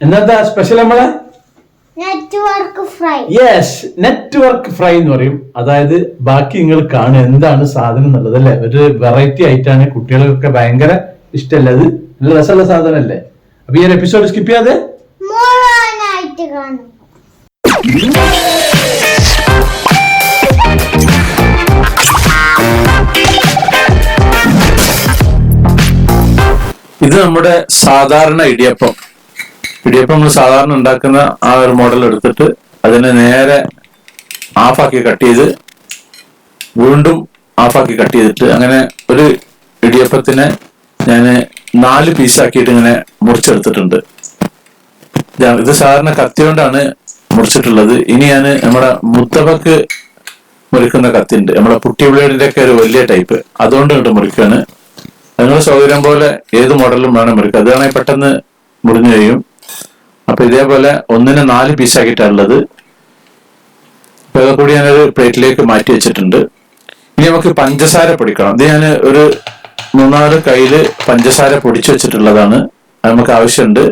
എന്നതാ സ്പെഷ്യൽ നമ്മളെ? Network fry yes network fry എന്ന് പറയും. അതായത് ബാക്കി നിങ്ങൾ കാണുക എന്താണ് സാധനം എന്നുള്ളത് അല്ലെ? ഒരു വെറൈറ്റി ആയിട്ടാണ് കുട്ടികൾക്കൊക്കെ ഭയങ്കര ഇഷ്ടമല്ല അത്? നല്ല രസമുള്ള സാധനം അല്ലേ അപ്പൊ ഈ ഒരു എപ്പിസോഡ് സ്കിപ്പ് ചെയ്യാതെ? കാണും. ഇത് നമ്മുടെ സാധാരണ ഇടിയപ്പം. ഇടിയപ്പം നമ്മൾ സാധാരണ ഉണ്ടാക്കുന്ന ആ ഒരു മോഡൽ എടുത്തിട്ട് അതിനെ നേരെ ആഫാക്കി കട്ട് ചെയ്ത് വീണ്ടും ആഫാക്കി കട്ട് ചെയ്തിട്ട് അങ്ങനെ ഒരു ഇടിയപ്പത്തിനെ ഞാൻ നാല് പീസാക്കിയിട്ട് ഇങ്ങനെ മുറിച്ചെടുത്തിട്ടുണ്ട്. ഇത് സാധാരണ കത്തി കൊണ്ടാണ് മുറിച്ചിട്ടുള്ളത്. ഇനി ഞാൻ നമ്മുടെ മുത്തപ്പക്ക് മുറിക്കുന്ന കത്തിണ്ട് നമ്മുടെ പുട്ടി ബ്ലേഡിന്റെ ഒക്കെ ഒരു വലിയ ടൈപ്പ് അതുകൊണ്ട് ഇങ്ങോട്ട് മുറിക്കുകയാണ് നിങ്ങൾ സൗകര്യം പോലെ ഏത് മോഡലും വേണം എടുക്കുക അതാണെങ്കിൽ പെട്ടെന്ന് മുറിഞ്ഞു കഴിയും. അപ്പൊ ഇതേപോലെ ഒന്നിന് നാല് പീസാക്കിയിട്ടുള്ളത് അപ്പൊ കൂടി ഞാനൊരു പ്ലേറ്റിലേക്ക് മാറ്റി വെച്ചിട്ടുണ്ട്. ഇനി നമുക്ക് പഞ്ചസാര പൊടിക്കണം. ഇത് ഞാൻ ഒരു മൂന്നാൽ കയ്യിൽ പഞ്ചസാര പൊടിച്ചു വെച്ചിട്ടുള്ളതാണ്. അത് നമുക്ക് ആവശ്യമുണ്ട്.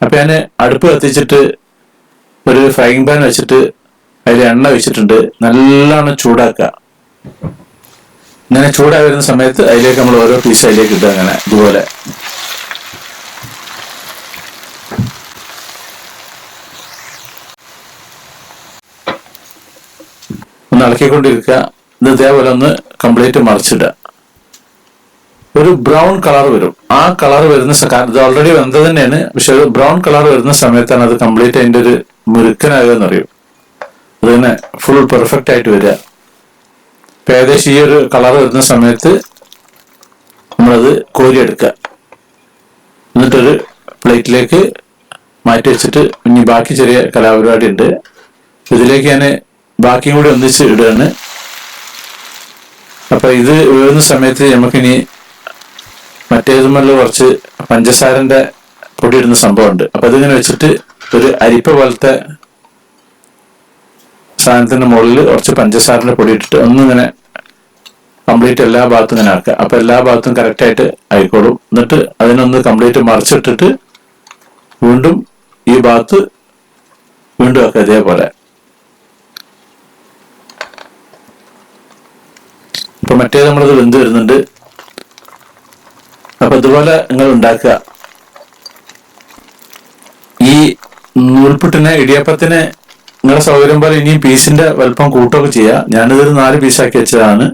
അപ്പൊ ഞാൻ അടുപ്പ് കത്തിച്ചിട്ട് ഒരു ഫ്രൈങ് പാൻ വെച്ചിട്ട് അതിൽ എണ്ണ വെച്ചിട്ടുണ്ട് നല്ലോണം ചൂടാക്കുക. ഇങ്ങനെ ചൂടായി വരുന്ന സമയത്ത് അതിലേക്ക് നമ്മൾ ഓരോ പീസ് അതിലേക്ക് ഇടുക അങ്ങനെ ഇതുപോലെ. ഒന്ന് ഇളക്കിക്കൊണ്ടിരിക്കുക ഇത് ഇതേപോലെ ഒന്ന് കംപ്ലീറ്റ് മറിച്ചിടുക. ഒരു ബ്രൗൺ കളർ വരും. ആ കളർ വരുന്ന ഇത് ഓൾറെഡി വെന്തത് തന്നെയാണ്. പക്ഷെ ഒരു ബ്രൗൺ കളർ വരുന്ന സമയത്താണ് അത് കംപ്ലീറ്റ് അതിന്റെ ഒരു മുരുക്കനാകുക എന്നറിയും. അതിങ്ങനെ ഫുൾ പെർഫെക്റ്റ് ആയിട്ട് വരിക. ഏകദേശം ഈ ഒരു കളർ വരുന്ന സമയത്ത് നമ്മളത് കോരിയെടുക്കുക. എന്നിട്ടൊരു പ്ലേറ്റിലേക്ക് മാറ്റി വെച്ചിട്ട് ഇനി ബാക്കി ചെറിയ കലാപരിപാടി ഉണ്ട് ഇതിലേക്ക് ഞാൻ ബാക്കിയും കൂടി ഒന്നിച്ച് ഇടുകയാണ്. അപ്പൊ ഇത് വീഴുന്ന സമയത്ത് നമുക്കിനി മറ്റേതുമല്ല കുറച്ച് പഞ്ചസാരന്റെ പൊടി ഇടുന്ന സംഭവമുണ്ട്. അപ്പൊ അതിങ്ങനെ വെച്ചിട്ട് ഒരു അരിപ്പ പോലത്തെ സാധനത്തിന്റെ മുകളിൽ കുറച്ച് പഞ്ചസാരന്റെ പൊടി ഇട്ടിട്ട് ഒന്നിങ്ങനെ കംപ്ലീറ്റ് എല്ലാ ഭാഗത്തും ഇങ്ങനെ ആക്കുക അപ്പൊ എല്ലാ ഭാഗത്തും കറക്റ്റ് ആയിട്ട് ആയിക്കോളും. എന്നിട്ട് അതിനൊന്ന് കംപ്ലീറ്റ് മറിച്ചിട്ടിട്ട് വീണ്ടും ഈ ഭാഗത്ത് വീണ്ടും ആക്കുക ഇതേപോലെ. ഇപ്പൊ മറ്റേ നമ്മളത് വെന്ത് വരുന്നുണ്ട്. അപ്പൊ ഇതുപോലെ നിങ്ങൾ ഉണ്ടാക്കുക. ഈ നൂൽപുട്ടിനെ ഇടിയപ്പത്തിന് നിങ്ങളുടെ സൗകര്യം പോലെ ഇനിയും പീസിന്റെ വലുപ്പം കൂട്ടുകയൊക്കെ ചെയ്യാം. ഞാനിതൊരു നാല് പീസാക്കി വെച്ചതാണ്.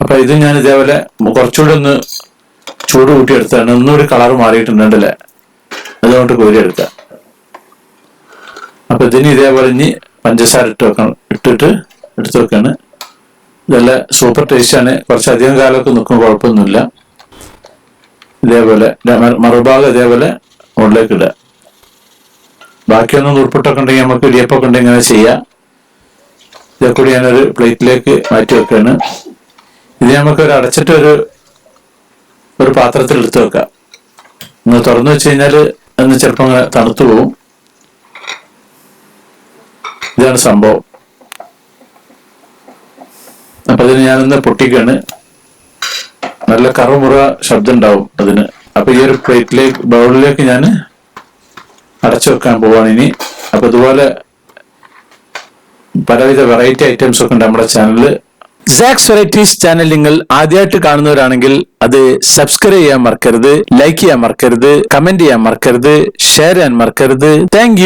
അപ്പൊ ഇത് ഞാൻ ഇതേപോലെ കുറച്ചുകൂടെ ഒന്ന് ചൂട് കൂട്ടിയെടുത്താണ് ഒരു കളർ മാറിയിട്ടുണ്ടല്ലേ? അതുകൊണ്ട് കോരിയെടുക്കാം അപ്പൊ ഇതിന് ഇതേപോലെ ഇനി പഞ്ചസാര ഇട്ട് വെക്കണം. ഇട്ടിട്ട് എടുത്തു വെക്കാണ്. ഇതല്ല സൂപ്പർ ടേസ്റ്റാണ് കുറച്ചധികം കാലമൊക്കെ നിൽക്കും കുഴപ്പമൊന്നുമില്ല. ഇതേപോലെ മറുഭാഗം ഇതേപോലെ മുകളിലേക്ക് ഇടുക. ബാക്കിയൊന്നും ഉൾപ്പെട്ടൊക്കെ ഉണ്ടെങ്കിൽ നമുക്ക് ഇടിയപ്പൊക്കെ ഉണ്ടെങ്കിൽ ഇങ്ങനെ ചെയ്യാം. ഇതൊക്കെ കൂടി ഞാനൊരു പ്ലേറ്റിലേക്ക് മാറ്റി വെക്കുകയാണ് ഇത് നമുക്ക് ഒരു അടച്ചിട്ട് ഒരു ഒരു പാത്രത്തിൽ എടുത്തു വെക്കാം. ഒന്ന് തുറന്നു വെച്ച് കഴിഞ്ഞാൽ അന്ന് ചിലപ്പോൾ അങ്ങനെ തണുത്തു പോവും. ഇതാണ് സംഭവം. അപ്പൊ അതിന് ഞാനൊന്ന് പൊട്ടിക്കാണ്. നല്ല കറുമുറ ശബ്ദം ഉണ്ടാവും അതിന്. അപ്പൊ ഈ ഒരു പ്ലേറ്റിലേക്ക് ബൗളിലേക്ക് ഞാൻ അടച്ചു വെക്കാൻ പോവാണ് ഇനി. അപ്പൊ ഇതുപോലെ പലവിധ വെറൈറ്റി ഐറ്റംസ് ഒക്കെ ഉണ്ട് നമ്മുടെ ചാനലിൽ സാക്സ് വെറൈറ്റീസ് ചാനൽ നിങ്ങൾ ആദ്യമായിട്ട് കാണുന്നവരാണെങ്കിൽ അത് സബ്സ്ക്രൈബ് ചെയ്യാൻ മറക്കരുത് ലൈക്ക് ചെയ്യാൻ മറക്കരുത് കമന്റ് ചെയ്യാൻ മറക്കരുത് ഷെയർ ചെയ്യാൻ മറക്കരുത്. താങ്ക്